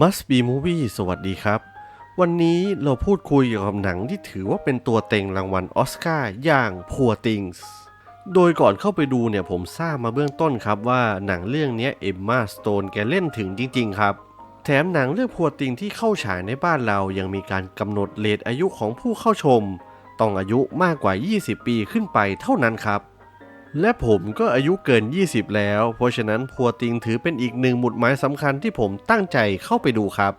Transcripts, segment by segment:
Must Be Movie สวัสดีครับ วันนี้เราพูดคุยเกี่ยวกับหนังที่ถือว่าเป็นตัวเต็งรางวัลออสการ์อย่าง Poor Things โดยก่อนเข้าไปดูเนี่ยผมทราบมาเบื้องต้นครับว่าหนังเรื่องนี้เอมมาสโตนแกเล่นถึงจริง ๆ ครับ แถมหนังเรื่องพัวติงที่เข้าฉายในบ้านเรายังมีการกำหนดเลทอายุของผู้เข้าชม ต้องอายุมากกว่า 20 ปีขึ้นไปเท่านั้นครับ และผมก็อายุเกิน 20 แล้ว เพราะฉะนั้นพัวติงถือเป็นอีกหนึ่งหมุดหมายสำคัญที่ผมตั้งใจเข้าไปดูครับ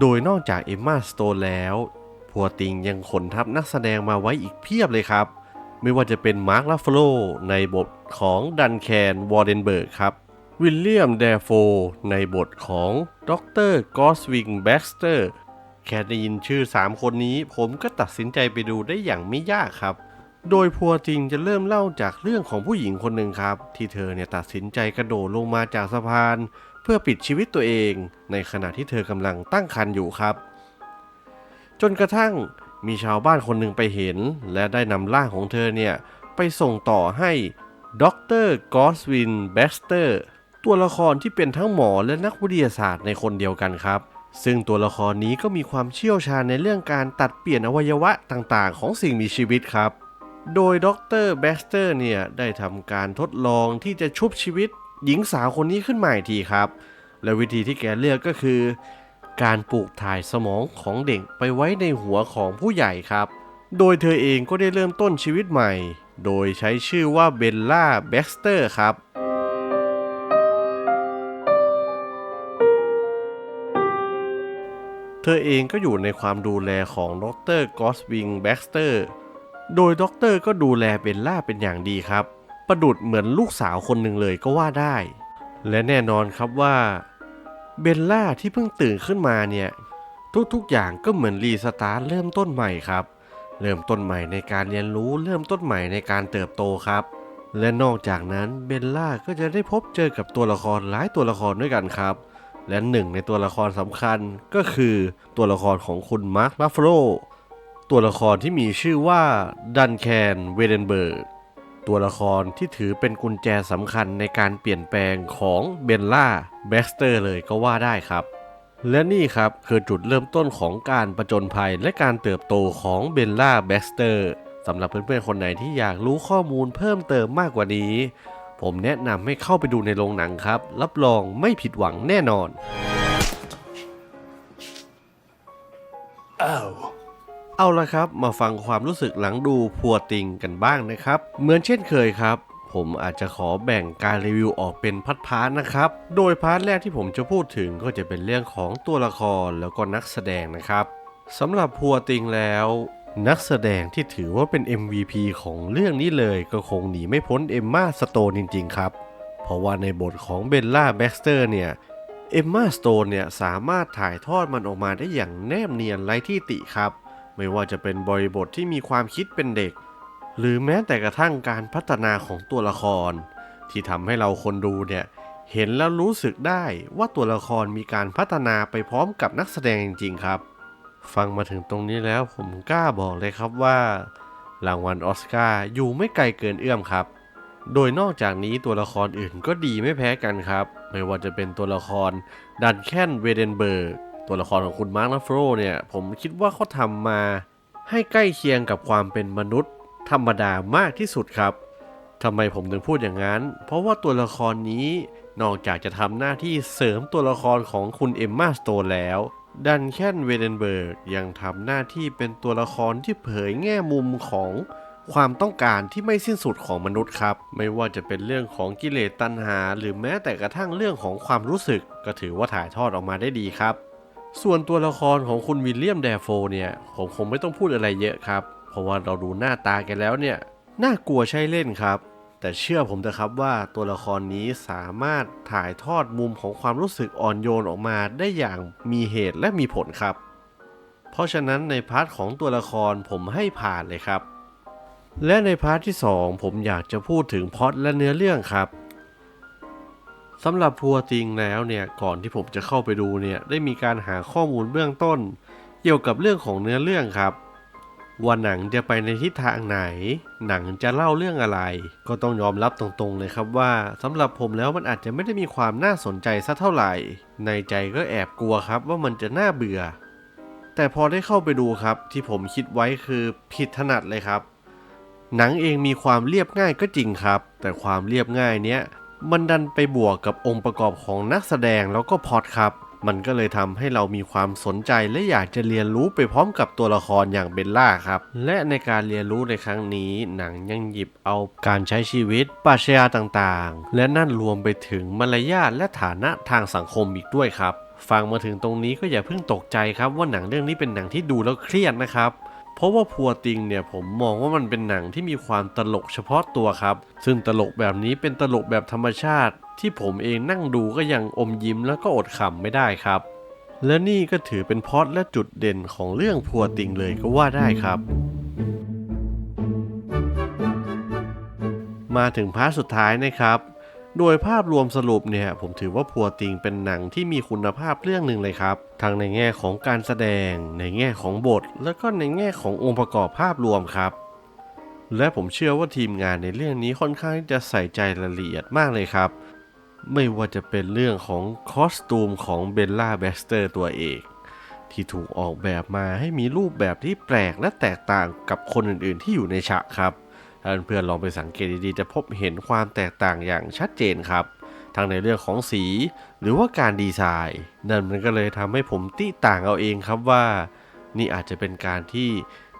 โดยนอกจากเอมมาสโตนแล้วพัวติงยังขนทัพนักแสดงมาไว้อีกเพียบเลยครับ ไม่ว่าจะเป็นมาร์คลาฟโลในบทของดันแคนวอร์เดนเบิร์กครับ วิลเลียมแดโฟในบทของด็อกเตอร์กอสวิงแบ็กสเตอร์แค่ได้ยินชื่อ 3 คนนี้ผมก็ตัดสินใจไปดูได้อย่างไม่ยากครับ โดยพัวจริงจะเริ่มเล่าจากเรื่องของผู้หญิงคนหนึ่งครับ ที่เธอเนี่ยตัดสินใจกระโดดลงมาจากสะพาน เพื่อปิดชีวิตตัวเอง ในขณะที่เธอกำลังตั้งครรภ์อยู่ครับ จนกระทั่งมีชาวบ้านคนหนึ่งไปเห็น และได้นำร่างของเธอเนี่ยไปส่งต่อให้ด็อกเตอร์กอสวินแบ็กสเตอร์ตัวละครที่เป็นทั้งหมอและนักวิทยาศาสตร์ในคนเดียวกันครับ ซึ่งตัวละครนี้ก็มีความเชี่ยวชาญในเรื่องการตัดเปลี่ยนอวัยวะต่างๆ ของสิ่งมีชีวิตครับ โดยดรแบสเตอร์เนี่ยได้ทำการทดลองที่จะชุบชีวิตหญิงสาวคนนี้ขึ้นมาอีกทีครับ และวิธีที่แกเลือกก็คือ การปลูกถ่ายสมองของเด็กไปไว้ในหัวของผู้ใหญ่ครับ โดยเธอเองก็ได้เริ่มต้นชีวิตใหม่ โดยใช้ชื่อว่าเบลล่าแบ็กสเตอร์ครับเธอเองก็อยู่ในความดูแลของดรกอสวิงแบ็กสเตอร์ โดยด็อกเตอร์ก็ดูแลเบลล่าเป็นอย่างดีครับ ประดุดเหมือนลูกสาวคนหนึ่งเลยก็ว่าได้ และแน่นอนครับว่าเบลล่าที่เพิ่งตื่นขึ้นมาเนี่ย ทุกๆอย่างก็เหมือนรีสตาร์ทเริ่มต้นใหม่ครับ เริ่มต้นใหม่ในการเรียนรู้เริ่มต้นใหม่ในการเติบโตครับ และนอกจากนั้นเบลล่าก็จะได้พบเจอกับตัวละครหลายตัวละครด้วยกันครับ และหนึ่งในตัวละครสำคัญก็คือตัวละครของคุณมาร์คลาฟโร ตัวละครที่มีชื่อว่าดันแคนเวเดนเบิร์กตัวละครที่ถือเป็นกุญแจสำคัญในการเปลี่ยนแปลงของเบลล่าแบ็กสเตอร์เลยก็ว่าได้ครับ และนี่ครับคือจุดเริ่มต้นของการประจนภัยและการเติบโตของเบลล่าแบ็กสเตอร์สำหรับเพื่อนๆคนไหนที่อยากรู้ข้อมูลเพิ่มเติมมากกว่านี้ ผมแนะนำให้เข้าไปดูในโรงหนังครับ รับรองไม่ผิดหวังแน่นอน Oh. เอาละครับ มาฟังความรู้สึกหลังดูพัวติงกันบ้างนะครับ เหมือนเช่นเคยครับ ผมอาจจะขอแบ่งการรีวิวออกเป็นพัดพาร์ทนะครับ โดยพาร์ทแรกที่ผมจะพูดถึงก็จะเป็นเรื่องของตัวละครแล้วก็นักแสดงนะครับสำหรับพัวติงแล้วนักแสดงที่ถือว่าเป็น MVP ของเรื่องนี้เลยก็คงหนีไม่พ้นเอมมาสโตนจริง ๆ ครับ เพราะว่าในบทของเบลล่าแบ็กสเตอร์เนี่ยเอมมาสโตนเนี่ยสามารถถ่ายทอดมันออกมาได้อย่างแนบเนียนไร้ที่ติครับ ไม่ว่าจะเป็นบริบทที่มีความคิดเป็นเด็ก หรือแม้แต่กระทั่งการพัฒนาของตัวละคร ที่ทำให้เราคนดูเนี่ยเห็นแล้วรู้สึกได้ว่าตัวละครมีการพัฒนาไปพร้อมกับนักแสดงจริงๆครับ ฟังมาถึงตรงนี้แล้วผมกล้าบอกเลยครับว่า รางวัลออสการ์อยู่ไม่ไกลเกินเอื้อมครับ โดยนอกจากนี้ตัวละครอื่นก็ดีไม่แพ้กันครับ ไม่ว่าจะเป็นตัวละครดันแคนเวเดนเบิร์ก ตัวละครของคุณมาร์คลาฟโรเนี่ย ผมคิดว่าเขาทำมาให้ใกล้เคียงกับความเป็นมนุษย์ ธรรมดามากที่สุดครับทำไมผมถึงพูดอย่างนั้น เพราะว่าตัวละครนี้นอกจากจะทำหน้าที่เสริมตัวละครของคุณเอมมาสโตนแล้ว ดันแคนเวเดนเบิร์กยังทำหน้าที่เป็นตัวละครที่เผยแง่มุมของความต้องการที่ไม่สิ้นสุดของมนุษย์ครับ ไม่ว่าจะเป็นเรื่องของกิเลสตัณหา หรือแม้แต่กระทั่งเรื่องของความรู้สึก ก็ถือว่าถ่ายทอดออกมาได้ดีครับ ส่วนตัวละครของคุณวิลเลียมแดโฟเนี่ยผมคงไม่ต้องพูดอะไรเยอะครับ เพราะว่าเราดูหน้าตากันแล้วเนี่ยน่ากลัวใช่เล่นครับ แต่เชื่อผมเถอะครับว่าตัวละครนี้สามารถถ่ายทอดมุมของความรู้สึกอ่อนโยนออกมาได้อย่างมีเหตุและมีผลครับ เพราะฉะนั้นในพาร์ทของตัวละครผมให้ผ่านเลยครับ และในพาร์ทที่ 2 ผมอยากจะพูดถึงพอตและเนื้อเรื่องครับ สำหรับพัวติงแล้วเนี่ยก่อนที่ผมจะเข้าไปดูเนี่ยได้มีการหาข้อมูลเบื้องต้น เกี่ยวกับเรื่องของเนื้อเรื่องครับ ว่าหนังจะไปในทิศทางไหน หนังจะเล่าเรื่องอะไร ก็ต้องยอมรับตรงๆเลยครับว่าสำหรับผมแล้วมันอาจจะไม่ได้มีความน่าสนใจสักเท่าไหร่ ในใจก็แอบกลัวครับว่ามันจะน่าเบื่อ แต่พอได้เข้าไปดูครับ ที่ผมคิดไว้คือผิดถนัดเลยครับ หนังเองมีความเรียบง่ายก็จริงครับ แต่ความเรียบง่ายเนี้ย มันดันไปบวกกับองค์ประกอบของนักแสดงแล้วก็พอตครับ มันก็เลยทำให้เรามีความสนใจและอยากจะเรียนรู้ไปพร้อมกับตัวละครอย่างเบลล่าครับ และในการเรียนรู้ในครั้งนี้หนังยังหยิบเอาการใช้ชีวิตปรัชญาต่างๆ และนั่นรวมไปถึงมารยาทและฐานะทางสังคมอีกด้วยครับฟังมาถึงตรงนี้ก็อย่าเพิ่งตกใจครับว่าหนังเรื่องนี้เป็นหนังที่ดูแล้วเครียดนะครับ เพราะว่าพัวติงเนี่ยผมมองว่ามันเป็นหนังที่มีความตลกเฉพาะตัวครับ ซึ่งตลกแบบนี้เป็นตลกแบบธรรมชาติ ที่ผมเองนั่งดูก็ยังอมยิ้มแล้วก็อดขำไม่ได้ครับ และนี่ก็ถือเป็นพอตและจุดเด่นของเรื่องพัวติงเลยก็ว่าได้ครับมาถึงพาร์ทสุดท้ายนะครับ โดยภาพรวมสรุปเนี่ยผมถือว่าพัวติงเป็นหนังที่มีคุณภาพเรื่องหนึ่งเลยครับทั้งในแง่ของการแสดง ในแง่ของบท แล้วก็ในแง่ขององค์ประกอบภาพรวมครับ และผมเชื่อว่าทีมงานในเรื่องนี้ค่อนข้างที่จะใส่ใจรายละเอียดมากเลยครับ ไม่ว่าจะเป็นเรื่องของคอสตูมของเบลล่าแบสเตอร์ตัวเอกที่ถูกออกแบบมาให้มีรูปแบบที่แปลกและแตกต่างกับคนอื่นๆที่อยู่ในฉากครับ ถ้าเพื่อนๆลองไปสังเกตดีๆจะพบเห็นความแตกต่างอย่างชัดเจนครับ ทั้งในเรื่องของสี หรือว่าการดีไซน์ นั่นมันก็เลยทำให้ผมติต่างเอาเองครับว่า นี่อาจจะเป็นการที่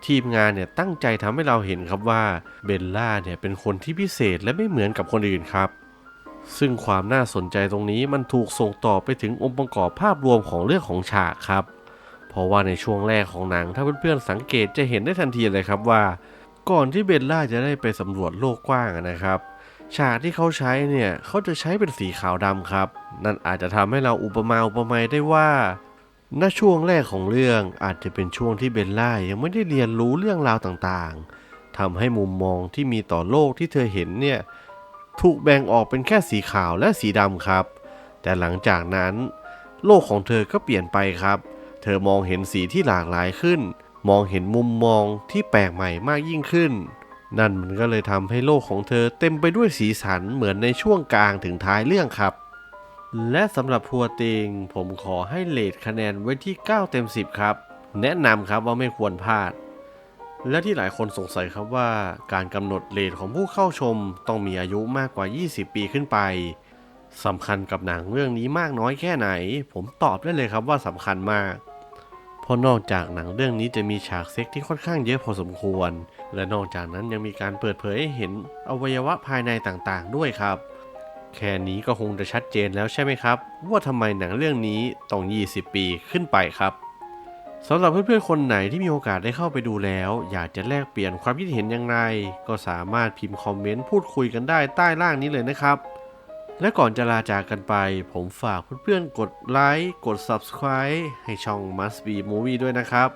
ทีมงานเนี่ยตั้งใจทำให้เราเห็นครับว่าเบลล่าเนี่ยเป็นคนที่พิเศษและไม่เหมือนกับคนอื่นครับ ซึ่งความน่าสนใจตรงนี้มันถูกส่งต่อไปถึงองค์ประกอบภาพรวมของเรื่องของฉากครับ เพราะว่าในช่วงแรกของหนังถ้าเพื่อนๆสังเกตจะเห็นได้ทันทีเลยครับว่า ก่อนที่เบลล่าจะได้ไปสำรวจโลกกว้างนะครับ ฉากที่เขาใช้เนี่ยเขาจะใช้เป็นสีขาวดำครับ นั่นอาจจะทำให้เราอุปมาอุปไมยได้ว่าณช่วงแรกของเรื่องอาจจะเป็นช่วงที่เบลล่ายังไม่ได้เรียนรู้เรื่องราวต่างๆทำให้มุมมองที่มีต่อโลกที่เธอเห็นเนี่ยถูกแบ่งออกเป็นแค่สีขาวและสีดำครับ แต่หลังจากนั้น โลกของเธอก็เปลี่ยนไปครับ เธอมองเห็นสีที่หลากหลายขึ้น มองเห็นมุมมองที่แปลกใหม่มากยิ่งขึ้น นั่นมันก็เลยทำให้โลกของเธอเต็มไปด้วยสีสันเหมือนในช่วงกลางถึงท้ายเรื่องครับ และสำหรับพัวเตงผมขอให้เลทคะแนนไว้ที่ 9 เต็ม 10 ครับ แนะนำครับว่าไม่ควรพลาด และที่หลายคนสงสัยครับว่า การกำหนดเลทของผู้เข้าชมต้องมีอายุมากกว่า 20 ปีขึ้นไปสำคัญกับหนังเรื่องนี้มากน้อยแค่ไหน ผมตอบได้เลยครับว่าสำคัญมาก ราะนอกจากหนังเรื่องนี้จะมีฉากเซ็กที่ค่อนข้างเยอะพอสมควร และนอกจากนั้นยังมีการเปิดเผยให้เห็นอวัยวะภายในต่างๆ ด้วยครับ แค่นี้ก็คงจะชัดเจนแล้วใช่ไหมครับ ว่าทำไมหนังเรื่องนี้ต้อง 20 ปีขึ้นไปครับสำหรับเพื่อนๆ คนไหนที่มีโอกาสได้เข้าไปดูแล้ว อยากจะแลกเปลี่ยนความคิดเห็นอย่างไร ก็สามารถพิมพ์คอมเมนต์พูดคุยกันได้ใต้ล่างนี้เลยนะครับ และก่อนจะลาจากกันไป ผมฝากเพื่อนๆกดไลค์กด Subscribe ให้ช่อง Must Be Movie ด้วยนะครับ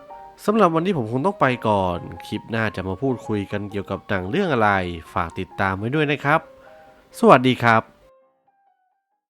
สำหรับวันนี้ผมคงต้องไปก่อน คลิปหน้าจะมาพูดคุยกันเกี่ยวกับหนังเรื่องอะไร ฝากติดตามไว้ด้วยนะครับ สวัสดีครับ